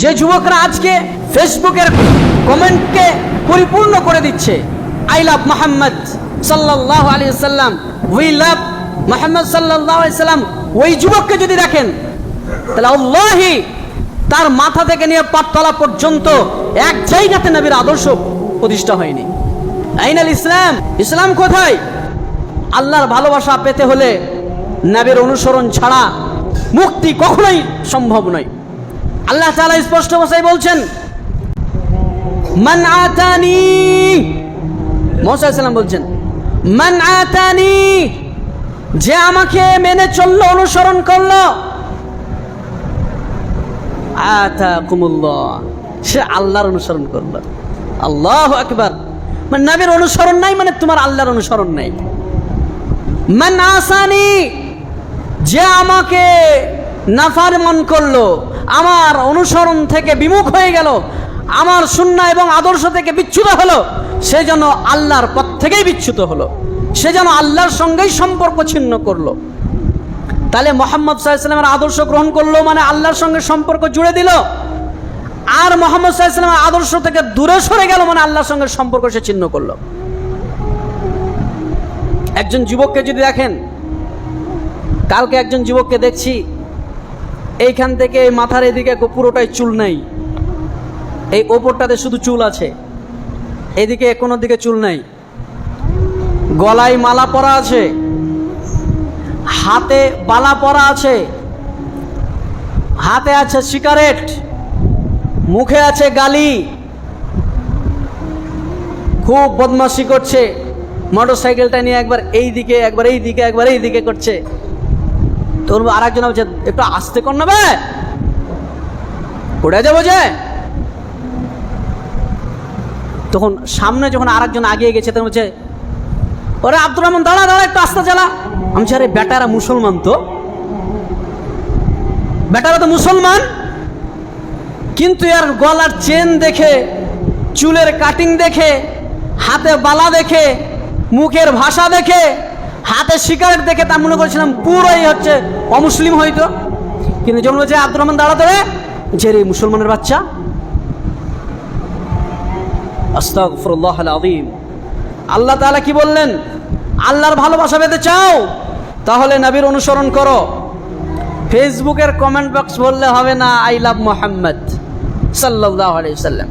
যে যুবকরা আজকে ফেসবুকের কমেন্টকে পরিপূর্ণ করে দিচ্ছে আই লাভ মোহাম্মদ সাল্লাহ আলী সাল্লাম উই লাভ মোহাম্মদ সাল্লাহ সাল্লাম ওই যুবককে যদি দেখেন, তাহলে আল্লাহি তার মাথা থেকে নিয়ে পাঠতলা পর্যন্ত এক জায়গাতে নবীর আদর্শ প্রতিষ্ঠা হয়নি। আইনাল ইসলাম ইসলাম কোথায়? আল্লাহর ভালোবাসা পেতে হলে নবীর অনুসরণ ছাড়া মুক্তি কখনোই সম্ভব নয়। আল্লাহ তাআলা স্পষ্ট ভাষায় বলছেন, মান আতানি মোসা বলছেন, মান আতানি যে আমাকে মেনে চলল, অনুসরণ করল আতা কুমুল্লাহ সে আল্লাহর অনুসরণ করল। আল্লাহ আকবার। মানে নবীর অনুসরণ নাই মানে তোমার আল্লাহর অনুসরণ নাই। মান আসানি যে আমাকে নাফারমান করল, আমার অনুসরণ থেকে বিমুখ হয়ে গেল, আমার শূন্য এবং আদর্শ থেকে বিচ্যুত হলো, সে যেন আল্লাহর পথ থেকেই বিচ্যুত হলো, সে যেন আল্লাহর সঙ্গেই সম্পর্ক ছিন্ন করল। তাহলে মোহাম্মদ সাল্লামের আদর্শ গ্রহণ করল মানে আল্লাহর সঙ্গে সম্পর্ক জুড়ে দিল? আর মোহাম্মদ সাল্লামের আদর্শ থেকে দূরে সরে গেল মানে আল্লাহর সঙ্গে সম্পর্ক সে ছিন্ন করল? একজন যুবককে যদি দেখেন, কালকে একজন যুবককে দেখছি এইখান থেকে মাথার এদিকে পুরোটাই চুল নাই। এই ওপরটাতে শুধু চুল আছে। এদিকে কোনো দিকে চুল নাই। গলায় মালা পরা আছে। হাতে বালা পরা আছে। হাতে আছে সিগারেট। মুখে আছে গালি। খুব বদমাশি করছে। মোটর সাইকেলটা নিয়ে একবার এই দিকে একবার এই দিকে একবার এই দিকে করছে। তোর আর একজন বলছে, একটু আস্তে কর নেবে পড়ে যাব যে। তখন সামনে যখন আরেকজন আগিয়ে গেছে, তখন বলছে, ওরে আব্দুর রহমান, দাঁড়া দাঁড়া, একটু আস্তে চালা আমি আরে বেটারা মুসলমান তো। বেটারা তো মুসলমান? কিন্তু এর গলার চেন দেখে, চুলের কাটিং দেখে, হাতে বালা দেখে, মুখের ভাষা দেখে হাতে সিগারেট দেখে তা মনে করছিলাম পুরোই হচ্ছে অমুসলিম হয়তো। কিন্তু যখন বলছে আব্দুর রহমান দাঁড়াতে রে যে রে মুসলমানের বাচ্চা। আল্লাহ তাআলা কি বললেন? আল্লাহর ভালোবাসা পেতে চাও, তাহলে নবীর অনুসরণ করো। ফেসবুকের কমেন্ট বক্স বললে হবে না, আই লাভ মোহাম্মদ সাল্লাল্লাহু আলাইহি সাল্লাম।